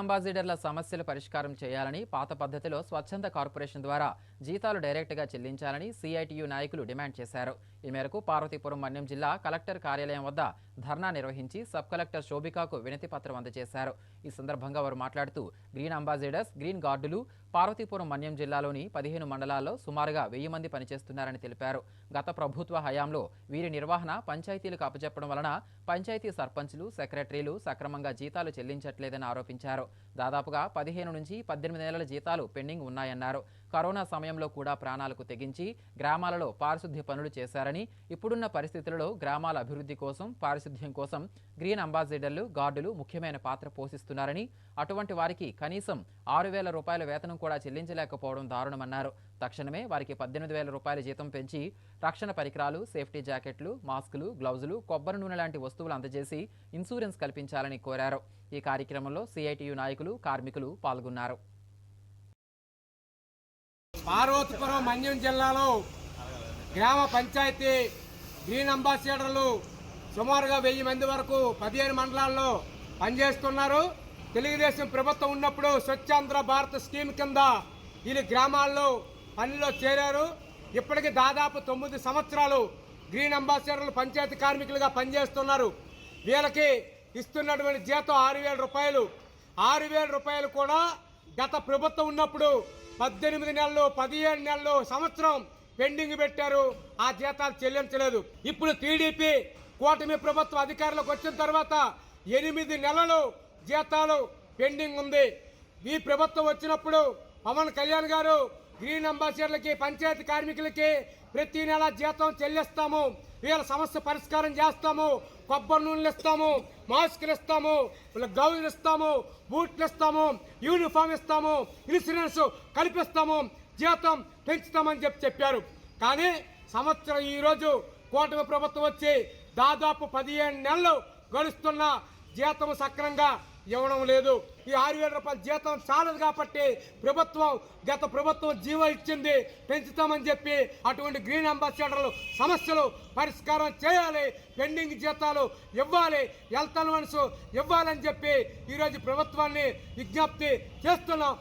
అంబాసిడర్ల సమస్యలు పరిష్కారం చేయాలని పాత పద్ధతిలో స్వచ్ఛంద కార్పొరేషన్ ద్వారా జీతాలు డైరెక్ట్గా చెల్లించాలని సిఐటియు నాయకులు డిమాండ్ చేశారు. ఈ మేరకు పార్వతీపురం మన్యం జిల్లా కలెక్టర్ కార్యాలయం వద్ద ధర్నా నిర్వహించి సబ్ కలెక్టర్ శోభికాకు వినతి పత్రం అందజేశారు. ఈ సందర్భంగా వారు మాట్లాడుతూ గ్రీన్ అంబాసిడర్స్ గ్రీన్ గార్డులు పార్వతీపురం మన్యం జిల్లాలోని పదిహేను మండలాల్లో సుమారుగా వెయ్యి మంది పనిచేస్తున్నారని తెలిపారు. గత ప్రభుత్వ హయాంలో వీరి నిర్వహణ పంచాయతీలకు అప్పచెప్పడం వలన పంచాయతీ సర్పంచ్లు సెక్రటరీలు సక్రమంగా జీతాలు చెల్లించట్లేదని ఆరోపించారు. దాదాపుగా పదిహేను నుంచి పద్దెనిమిది నెలల జీతాలు పెండింగ్ ఉన్నాయన్నారు. కరోనా సమయంలో కూడా ప్రాణాలకు తెగించి గ్రామాలలో పారిశుద్ధ్య పనులు చేశారని ఇప్పుడున్న పరిస్థితులలో గ్రామాల అభివృద్ధి కోసం పారిశుద్ధ్యం కోసం గ్రీన్ అంబాసిడర్లు గార్డులు ముఖ్యమైన పాత్ర పోషిస్తున్నారని అటువంటి వారికి కనీసం ఆరు వేల రూపాయల వేతనం కూడా చెల్లించలేకపోవడం దారుణమన్నారు. తక్షణమే వారికి పద్దెనిమిది వేల రూపాయల జీతం పెంచి రక్షణ పరికరాలు సేఫ్టీ జాకెట్లు మాస్కులు గ్లౌజులు కొబ్బరి నూనె లాంటి వస్తువులు అందజేసి ఇన్సూరెన్స్ కల్పించాలని కోరారు. ఈ కార్యక్రమంలో సిఐటియు నాయకులు కార్మికులు పాల్గొన్నారు. పార్వతీపురం మన్యం జిల్లాలో గ్రామ పంచాయతీ గ్రీన్ అంబాసిడర్లు సుమారుగా వెయ్యి మంది వరకు పదిహేను మండలాల్లో పనిచేస్తున్నారు. తెలుగుదేశం ప్రభుత్వం ఉన్నప్పుడు స్వచ్ఛాంధ్ర భారత్ స్కీమ్ కింద వీళ్ళు గ్రామాల్లో పనిలో చేరారు. ఇప్పటికి దాదాపు తొమ్మిది సంవత్సరాలు గ్రీన్ అంబాసిడర్లు పంచాయతీ కార్మికులుగా పనిచేస్తున్నారు. వీళ్ళకి ఇస్తున్నటువంటి జీతం ఆరు వేల రూపాయలు. ఆరు వేల రూపాయలు కూడా గత ప్రభుత్వం ఉన్నప్పుడు పద్దెనిమిది నెలలు పదిహేను నెలలు సంవత్సరం పెండింగ్ పెట్టారు. ఆ జీతాలు చెల్లించలేదు. ఇప్పుడు టీడీపీ కూటమి ప్రభుత్వం అధికారంలోకి వచ్చిన తర్వాత ఎనిమిది నెలలు జీతాలు పెండింగ్ ఉంది. ఈ ప్రభుత్వం వచ్చినప్పుడు పవన్ కళ్యాణ్ గారు గ్రీన్ అంబాసిడర్లకి పంచాయతీ కార్మికులకి ప్రతి నెల జీతం చెల్లిస్తాము. వీళ్ళ సమస్య పరిష్కారం చేస్తాము. కొబ్బరి నూనెలు ఇస్తాము. మాస్కులు ఇస్తాము. వీళ్ళ ఇస్తాము. బూట్లు ఇస్తాము. యూనిఫామ్ ఇస్తాము. ఇన్సూరెన్స్ కల్పిస్తాము. జీతం పెంచుతామని చెప్పి చెప్పారు. కానీ సంవత్సరం ఈరోజు కూటమి ప్రభుత్వం వచ్చి దాదాపు పదిహేను నెలలు గడుస్తున్న జీతం సక్రంగా ఇవ్వడం లేదు. ఈ ఆరు వేల రూపాయల జీతం చాలదు కాబట్టి ప్రభుత్వం గత ప్రభుత్వం జీవో ఇచ్చింది. పెంచుతామని చెప్పి అటువంటి గ్రీన్ అంబాసిడర్లు సమస్యలు పరిష్కారం చేయాలి. పెండింగ్ జీతాలు ఇవ్వాలి. హెల్త్ మనసు ఇవ్వాలని చెప్పి ఈరోజు ప్రభుత్వాన్ని విజ్ఞప్తి చేస్తున్నాం.